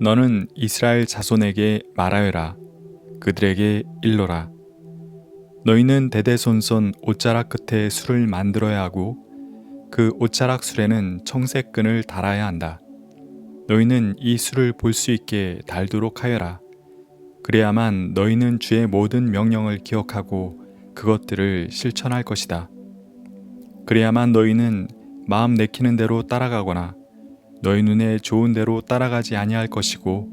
너는 이스라엘 자손에게 말하여라. 그들에게 일러라. 너희는 대대손손 옷자락 끝에 술을 만들어야 하고 그 옷자락 술에는 청색 끈을 달아야 한다. 너희는 이 술을 볼 수 있게 달도록 하여라. 그래야만 너희는 주의 모든 명령을 기억하고 그것들을 실천할 것이다. 그래야만 너희는 마음 내키는 대로 따라가거나 너희 눈에 좋은 대로 따라가지 아니할 것이고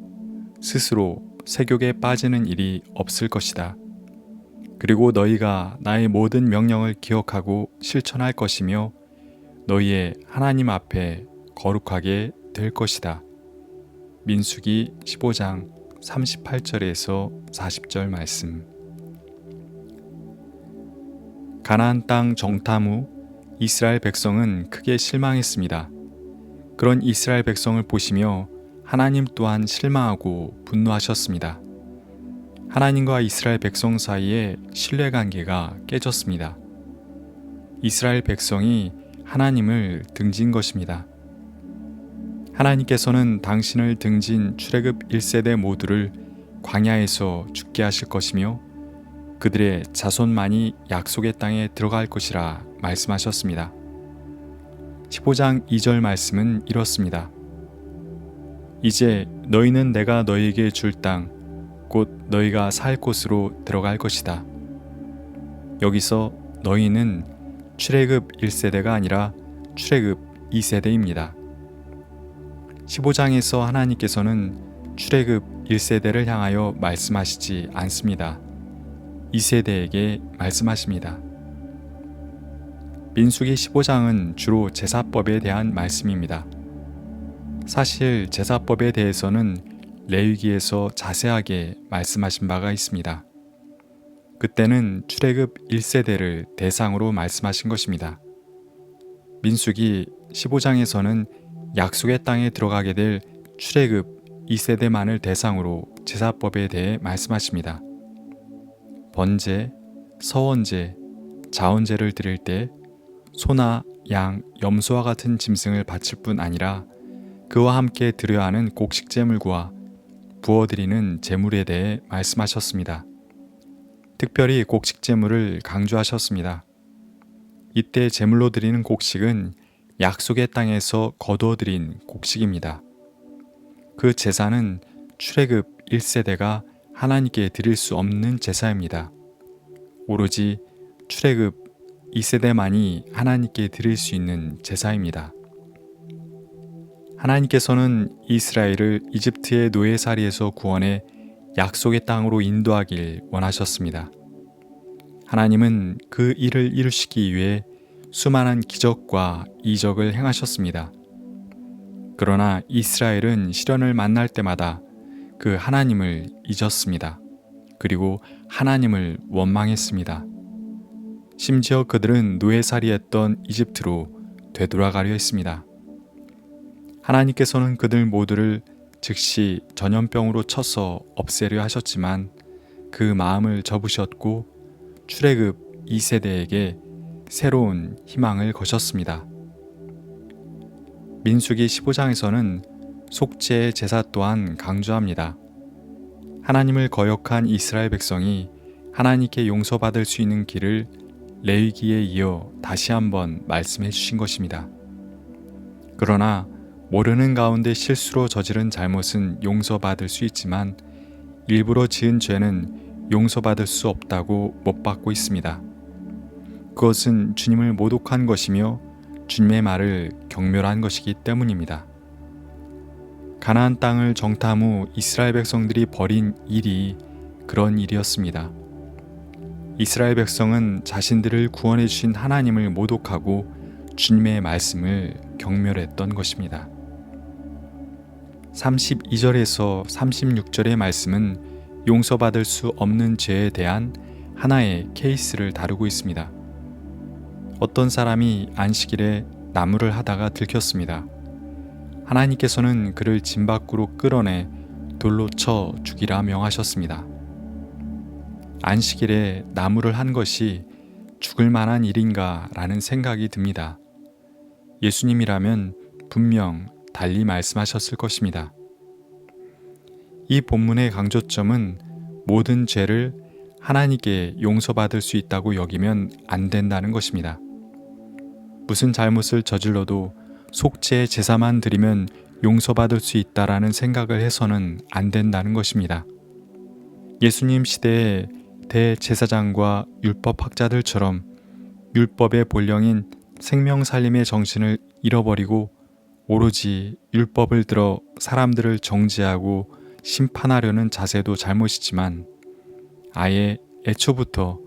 스스로 세욕에 빠지는 일이 없을 것이다. 그리고 너희가 나의 모든 명령을 기억하고 실천할 것이며 너희의 하나님 앞에 거룩하게 될 것이다. 민수기 15장 38절에서 40절 말씀. 가나안 땅 정탐 후 이스라엘 백성은 크게 실망했습니다. 그런 이스라엘 백성을 보시며 하나님 또한 실망하고 분노하셨습니다. 하나님과 이스라엘 백성 사이에 신뢰 관계가 깨졌습니다. 이스라엘 백성이 하나님을 등진 것입니다. 하나님께서는 당신을 등진 출애굽 1세대 모두를 광야에서 죽게 하실 것이며 그들의 자손만이 약속의 땅에 들어갈 것이라 말씀하셨습니다. 15장 2절 말씀은 이렇습니다. 이제 너희는 내가 너희에게 줄 땅, 곧 너희가 살 곳으로 들어갈 것이다. 여기서 너희는 출애굽 1세대가 아니라 출애굽 2세대입니다. 15장에서 하나님께서는 출애굽 1세대를 향하여 말씀하시지 않습니다. 2세대에게 말씀하십니다. 민수기 15장은 주로 제사법에 대한 말씀입니다. 사실 제사법에 대해서는 레위기에서 자세하게 말씀하신 바가 있습니다. 그때는 출애굽 1세대를 대상으로 말씀하신 것입니다. 민수기 15장에서는 약속의 땅에 들어가게 될 출애굽 2세대만을 대상으로 제사법에 대해 말씀하십니다. 번제, 서원제, 자원제를 드릴 때 소나 양, 염소와 같은 짐승을 바칠 뿐 아니라 그와 함께 드려야 하는 곡식 제물과 부어드리는 제물에 대해 말씀하셨습니다. 특별히 곡식 제물을 강조하셨습니다. 이때 제물로 드리는 곡식은 약속의 땅에서 거두어 드린 곡식입니다. 그 제사는 출애굽 1세대가 하나님께 드릴 수 없는 제사입니다. 오로지 출애굽 2세대만이 하나님께 드릴 수 있는 제사입니다. 하나님께서는 이스라엘을 이집트의 노예살이에서 구원해 약속의 땅으로 인도하길 원하셨습니다. 하나님은 그 일을 이루시기 위해 수많은 기적과 이적을 행하셨습니다. 그러나 이스라엘은 시련을 만날 때마다 그 하나님을 잊었습니다. 그리고 하나님을 원망했습니다. 심지어 그들은 노예살이했던 이집트로 되돌아가려 했습니다. 하나님께서는 그들 모두를 즉시 전염병으로 쳐서 없애려 하셨지만 그 마음을 접으셨고 출애굽 2세대에게 새로운 희망을 거셨습니다. 민수기 15장에서는 속죄의 제사 또한 강조합니다. 하나님을 거역한 이스라엘 백성이 하나님께 용서받을 수 있는 길을 레위기에 이어 다시 한번 말씀해 주신 것입니다. 그러나 모르는 가운데 실수로 저지른 잘못은 용서받을 수 있지만 일부러 지은 죄는 용서받을 수 없다고 못 받고 있습니다. 그것은 주님을 모독한 것이며 주님의 말을 경멸한 것이기 때문입니다. 가나안 땅을 정탐 후 이스라엘 백성들이 벌인 일이 그런 일이었습니다. 이스라엘 백성은 자신들을 구원해 주신 하나님을 모독하고 주님의 말씀을 경멸했던 것입니다. 32절에서 36절의 말씀은 용서받을 수 없는 죄에 대한 하나의 케이스를 다루고 있습니다. 어떤 사람이 안식일에 나무를 하다가 들켰습니다. 하나님께서는 그를 진 밖으로 끌어내 돌로 쳐 죽이라 명하셨습니다. 안식일에 나무를 한 것이 죽을 만한 일인가 라는 생각이 듭니다. 예수님이라면 분명 달리 말씀하셨을 것입니다. 이 본문의 강조점은 모든 죄를 하나님께 용서받을 수 있다고 여기면 안 된다는 것입니다. 무슨 잘못을 저질러도 속죄 제사만 드리면 용서받을 수 있다라는 생각을 해서는 안 된다는 것입니다. 예수님 시대의 대제사장과 율법 학자들처럼 율법의 본령인 생명 살림의 정신을 잃어버리고 오로지 율법을 들어 사람들을 정죄하고 심판하려는 자세도 잘못이지만 아예 애초부터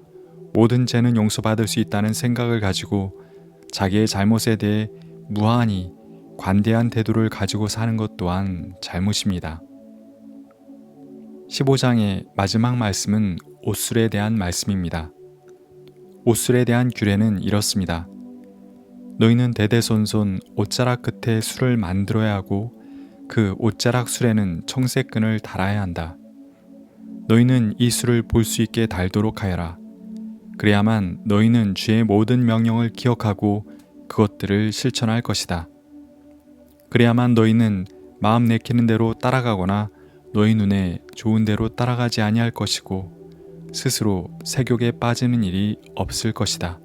모든 죄는 용서받을 수 있다는 생각을 가지고 자기의 잘못에 대해 무한히 관대한 태도를 가지고 사는 것 또한 잘못입니다. 15장의 마지막 말씀은 옷술에 대한 말씀입니다. 옷술에 대한 규례는 이렇습니다. 너희는 대대손손 옷자락 끝에 술을 만들어야 하고 그 옷자락 술에는 청색끈을 달아야 한다. 너희는 이 술을 볼 수 있게 달도록 하여라. 그래야만 너희는 주의 모든 명령을 기억하고 그것들을 실천할 것이다. 그래야만 너희는 마음 내키는 대로 따라가거나 너희 눈에 좋은 대로 따라가지 아니할 것이고 스스로 색욕에 빠지는 일이 없을 것이다.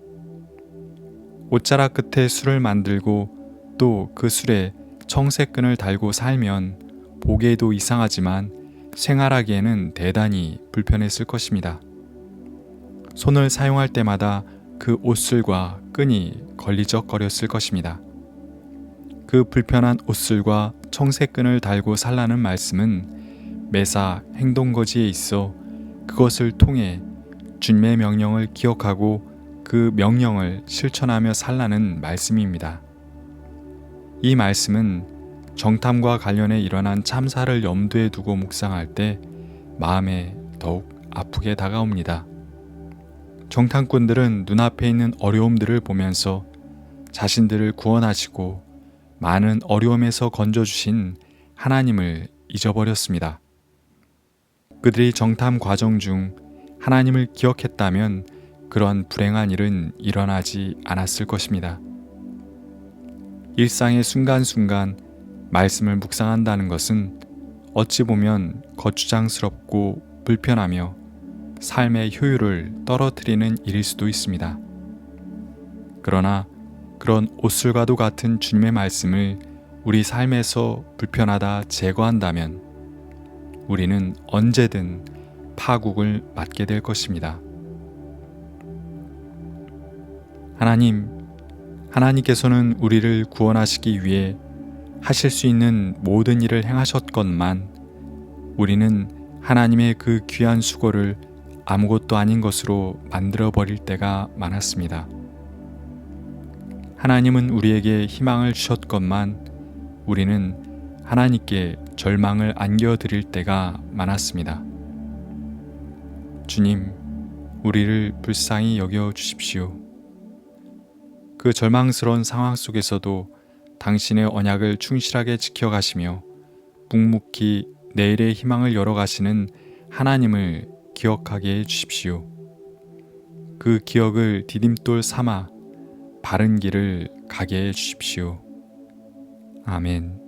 옷자락 끝에 술을 만들고 또 그 술에 청색끈을 달고 살면 보기에도 이상하지만 생활하기에는 대단히 불편했을 것입니다. 손을 사용할 때마다 그 옷슬과 끈이 걸리적거렸을 것입니다. 그 불편한 옷슬과 청색끈을 달고 살라는 말씀은 매사 행동거지에 있어 그것을 통해 주님의 명령을 기억하고 그 명령을 실천하며 살라는 말씀입니다. 이 말씀은 정탐과 관련해 일어난 참사를 염두에 두고 묵상할 때 마음에 더욱 아프게 다가옵니다. 정탐꾼들은 눈앞에 있는 어려움들을 보면서 자신들을 구원하시고 많은 어려움에서 건져주신 하나님을 잊어버렸습니다. 그들이 정탐 과정 중 하나님을 기억했다면 그러한 불행한 일은 일어나지 않았을 것입니다. 일상의 순간순간 말씀을 묵상한다는 것은 어찌 보면 거추장스럽고 불편하며 삶의 효율을 떨어뜨리는 일일 수도 있습니다. 그러나 그런 옷술과도 같은 주님의 말씀을 우리 삶에서 불편하다 제거한다면 우리는 언제든 파국을 맞게 될 것입니다. 하나님, 하나님께서는 우리를 구원하시기 위해 하실 수 있는 모든 일을 행하셨건만 우리는 하나님의 그 귀한 수고를 아무것도 아닌 것으로 만들어 버릴 때가 많았습니다. 하나님은 우리에게 희망을 주셨건만 우리는 하나님께 절망을 안겨드릴 때가 많았습니다. 주님, 우리를 불쌍히 여겨 주십시오. 그 절망스러운 상황 속에서도 당신의 언약을 충실하게 지켜가시며 묵묵히 내일의 희망을 열어가시는 하나님을 기억하게 해 주십시오. 그 기억을 디딤돌 삼아 바른 길을 가게 해 주십시오. 아멘.